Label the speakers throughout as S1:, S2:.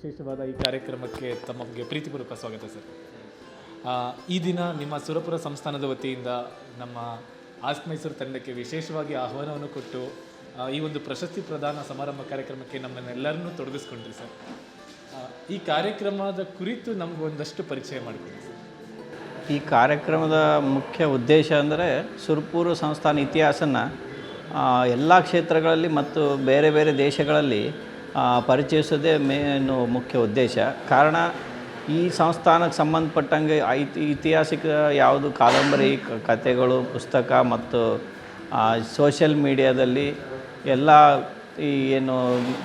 S1: ವಿಶೇಷವಾದ ಈ ಕಾರ್ಯಕ್ರಮಕ್ಕೆ ತಮಗೆ ಪ್ರೀತಿಪೂರ್ವಕ ಸ್ವಾಗತ, ಸರ್. ಈ ದಿನ ನಿಮ್ಮ ಸುರಪುರ ಸಂಸ್ಥಾನದ ವತಿಯಿಂದ ನಮ್ಮ ಆಸ್ಕ್ ಮೈಸೂರು ತಂಡಕ್ಕೆ ವಿಶೇಷವಾಗಿ ಆಹ್ವಾನವನ್ನು ಕೊಟ್ಟು ಈ ಒಂದು ಪ್ರಶಸ್ತಿ ಪ್ರದಾನ ಸಮಾರಂಭ ಕಾರ್ಯಕ್ರಮಕ್ಕೆ ನಮ್ಮನ್ನೆಲ್ಲರನ್ನೂ ತೊಡಗಿಸ್ಕೊಂಡ್ರಿ, ಸರ್. ಈ ಕಾರ್ಯಕ್ರಮದ ಕುರಿತು ನಮ್ಗೆ ಒಂದಷ್ಟು ಪರಿಚಯ ಮಾಡಿಕೊಡಿ, ಸರ್.
S2: ಈ ಕಾರ್ಯಕ್ರಮದ ಮುಖ್ಯ ಉದ್ದೇಶ ಅಂದರೆ ಸುರಪುರ ಸಂಸ್ಥಾನ ಇತಿಹಾಸನ ಎಲ್ಲ ಕ್ಷೇತ್ರಗಳಲ್ಲಿ ಮತ್ತು ಬೇರೆ ಬೇರೆ ದೇಶಗಳಲ್ಲಿ ಪರಿಚಯಿಸೋದೇ ಮೇನು ಮುಖ್ಯ ಉದ್ದೇಶ. ಕಾರಣ, ಈ ಸಂಸ್ಥಾನಕ್ಕೆ ಸಂಬಂಧಪಟ್ಟಂಗೆ ಐತಿ, ಐತಿಹಾಸಿಕ ಯಾವುದು ಕಾದಂಬರಿ ಕಥೆಗಳು, ಪುಸ್ತಕ ಮತ್ತು ಸೋಷಿಯಲ್ ಮೀಡಿಯಾದಲ್ಲಿ ಎಲ್ಲ ಈ ಏನು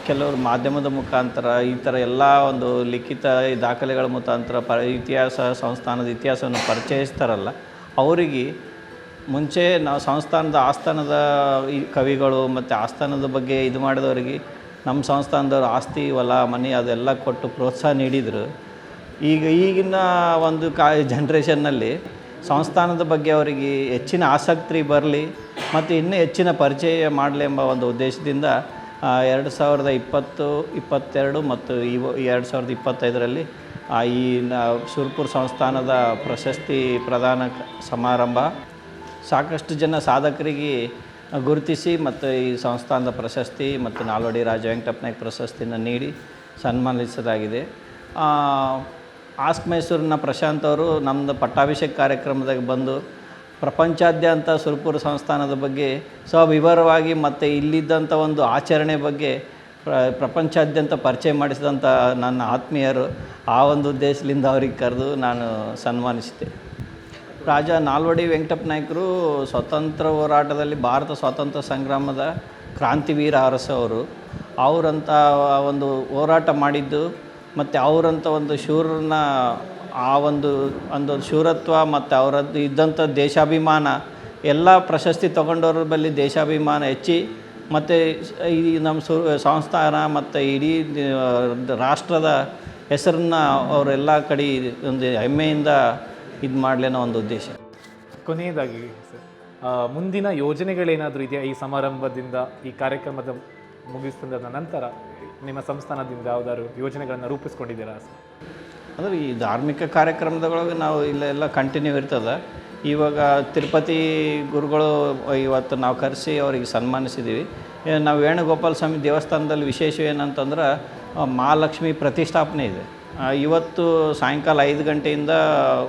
S2: ಕೆಲವರು ಮಾಧ್ಯಮದ ಮುಖಾಂತರ ಈ ಥರ ಎಲ್ಲ ಒಂದು ಲಿಖಿತ ದಾಖಲೆಗಳ ಮುಖಾಂತರ ಪ ಇತಿಹಾಸ ಸಂಸ್ಥಾನದ ಇತಿಹಾಸವನ್ನು ಪರಿಚಯಿಸ್ತಾರಲ್ಲ, ಅವರಿಗೆ ಮುಂಚೆ ನಾವು ಸಂಸ್ಥಾನದ ಆಸ್ಥಾನದ ಈ ಕವಿಗಳು ಮತ್ತು ಆಸ್ಥಾನದ ಬಗ್ಗೆ ಇದು ಮಾಡಿದವರಿಗೆ ನಮ್ಮ ಸಂಸ್ಥಾನದವ್ರು ಆಸ್ತಿ, ಹೊಲ, ಮನೆ ಅದೆಲ್ಲ ಕೊಟ್ಟು ಪ್ರೋತ್ಸಾಹ ನೀಡಿದರು. ಈಗ ಈಗಿನ ಒಂದು ಕಾ ಜನ್ರೇಷನ್ನಲ್ಲಿ ಸಂಸ್ಥಾನದ ಬಗ್ಗೆ ಅವರಿಗೆ ಹೆಚ್ಚಿನ ಆಸಕ್ತಿ ಬರಲಿ ಮತ್ತು ಇನ್ನೂ ಹೆಚ್ಚಿನ ಪರಿಚಯ ಮಾಡಲಿ ಎಂಬ ಒಂದು ಉದ್ದೇಶದಿಂದ ಎರಡು ಸಾವಿರದ ಇಪ್ಪತ್ತು, ಇಪ್ಪತ್ತೆರಡು ಮತ್ತು ಇವ ಎರಡು ಸಾವಿರದ ಇಪ್ಪತ್ತೈದರಲ್ಲಿ ಈ ನ, ಸುರ್ಪುರ್ ಸಂಸ್ಥಾನದ ಪ್ರಶಸ್ತಿ ಪ್ರದಾನ ಸಮಾರಂಭ. ಸಾಕಷ್ಟು ಜನ ಸಾಧಕರಿಗೆ ಗುರುತಿಸಿ ಮತ್ತು ಈ ಸಂಸ್ಥಾನದ ಪ್ರಶಸ್ತಿ ಮತ್ತು ನಾಲ್ವಡಿ ರಾಜ ವೆಂಕಟಪ್ಪನಾಯಕ್ ಪ್ರಶಸ್ತಿಯನ್ನು ನೀಡಿ ಸನ್ಮಾನಿಸಲಾಗಿದೆ. ಆಸ್ಕ್ ಮೈಸೂರಿನ ಪ್ರಶಾಂತ್ ಅವರು ನಮ್ಮದು ಪಟ್ಟಾಭಿಷೇಕ ಕಾರ್ಯಕ್ರಮದಾಗ ಬಂದು ಪ್ರಪಂಚಾದ್ಯಂತ ಸುರ್ಪುರ ಸಂಸ್ಥಾನದ ಬಗ್ಗೆ ಸವಿವರವಾಗಿ ಮತ್ತು ಇಲ್ಲಿದ್ದಂಥ ಒಂದು ಆಚರಣೆ ಬಗ್ಗೆ ಪ್ರ, ಪ್ರಪಂಚಾದ್ಯಂತ ಪರಿಚಯ ಮಾಡಿಸಿದಂಥ ನನ್ನ ಆತ್ಮೀಯರು ಆ ಒಂದು ಉದ್ದೇಶದಿಂದ ಅವ್ರಿಗೆ ಕರೆದು ನಾನು ಸನ್ಮಾನಿಸಿದೆ. ರಾಜ ನಾಲ್ವಡಿ ವೆಂಕಟಪ್ಪ ನಾಯಕರು ಸ್ವತಂತ್ರ ಹೋರಾಟದಲ್ಲಿ ಭಾರತ ಸ್ವಾತಂತ್ರ್ಯ ಸಂಗ್ರಾಮದ ಕ್ರಾಂತಿವೀರ ಅರಸ ಅವರು. ಅವರಂಥ ಒಂದು ಹೋರಾಟ ಮಾಡಿದ್ದು ಮತ್ತು ಅವರಂಥ ಒಂದು ಶೂರನ ಆ ಒಂದು ಒಂದು ಶೂರತ್ವ ಮತ್ತು ಅವರದ್ದು ಇದ್ದಂಥ ದೇಶಾಭಿಮಾನ ಎಲ್ಲ ಪ್ರಶಸ್ತಿ ತಗೊಂಡವ್ರ ಬಳಿ ದೇಶಾಭಿಮಾನ ಹೆಚ್ಚಿ ಮತ್ತು ಈ ನಮ್ಮ ಸು, ಸಂಸ್ಥಾನ ಮತ್ತು ಇಡೀ ರಾಷ್ಟ್ರದ ಹೆಸರನ್ನ ಅವರೆಲ್ಲ ಕಡೆ ಒಂದು ಹೆಮ್ಮೆಯಿಂದ ಇದು ಮಾಡಲಿ ಅನ್ನೋ ಒಂದು ಉದ್ದೇಶ.
S1: ಕೊನೆಯದಾಗಿ ಸರ್ ಮುಂದಿನ ಯೋಜನೆಗಳೇನಾದರೂ ಇದೆಯಾ? ಈ ಸಮಾರಂಭದಿಂದ ಈ ಕಾರ್ಯಕ್ರಮದ ಮುಗಿಸಿದ ನಂತರ ನಿಮ್ಮ ಸಂಸ್ಥಾನದಿಂದ ಯಾವುದಾದ್ರು ಯೋಜನೆಗಳನ್ನು ರೂಪಿಸ್ಕೊಂಡಿದ್ದೀರಾ ಸರ್?
S2: ಅಂದರೆ ಈ ಧಾರ್ಮಿಕ ಕಾರ್ಯಕ್ರಮದೊಳಗೆ ನಾವು ಇಲ್ಲೆಲ್ಲ ಕಂಟಿನ್ಯೂ ಇರ್ತದೆ. ಇವಾಗ ತಿರುಪತಿ ಗುರುಗಳು ಇವತ್ತು ನಾವು ಕರೆಸಿ ಅವರಿಗೆ ಸನ್ಮಾನಿಸಿದ್ದೀವಿ ನಾವು ವೇಣುಗೋಪಾಲ ಸ್ವಾಮಿ ದೇವಸ್ಥಾನದಲ್ಲಿ ವಿಶೇಷ ಏನಂತಂದ್ರೆ ಮಹಾಲಕ್ಷ್ಮಿ ಪ್ರತಿಷ್ಠಾಪನೆ ಇದೆ. ಇವತ್ತು ಸಾಯಂಕಾಲ ಐದು ಗಂಟೆಯಿಂದ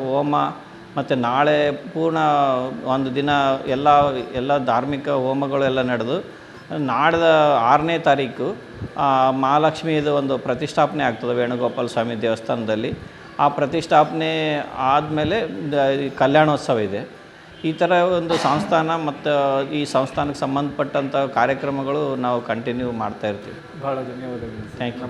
S2: ಹೋಮ ಮತ್ತು ನಾಳೆ ಪೂರ್ಣ ಒಂದು ದಿನ ಎಲ್ಲ ಎಲ್ಲ ಧಾರ್ಮಿಕ ಹೋಮಗಳು ಎಲ್ಲ ನಡೆದು ನಾಡ್ದ ಆರನೇ ತಾರೀಕು ಮಹಾಲಕ್ಷ್ಮಿದು ಒಂದು ಪ್ರತಿಷ್ಠಾಪನೆ ಆಗ್ತದೆ ವೇಣುಗೋಪಾಲ ಸ್ವಾಮಿ ದೇವಸ್ಥಾನದಲ್ಲಿ. ಆ ಪ್ರತಿಷ್ಠಾಪನೆ ಆದಮೇಲೆ ಕಲ್ಯಾಣೋತ್ಸವ ಇದೆ. ಈ ಥರ ಒಂದು ಸಂಸ್ಥಾನ ಮತ್ತು ಈ ಸಂಸ್ಥಾನಕ್ಕೆ ಸಂಬಂಧಪಟ್ಟಂಥ ಕಾರ್ಯಕ್ರಮಗಳು ನಾವು ಕಂಟಿನ್ಯೂ ಮಾಡ್ತಾ ಇರ್ತೀವಿ.
S1: ಭಾಳ ಧನ್ಯವಾದಗಳು ಥ್ಯಾಂಕ್ ಯು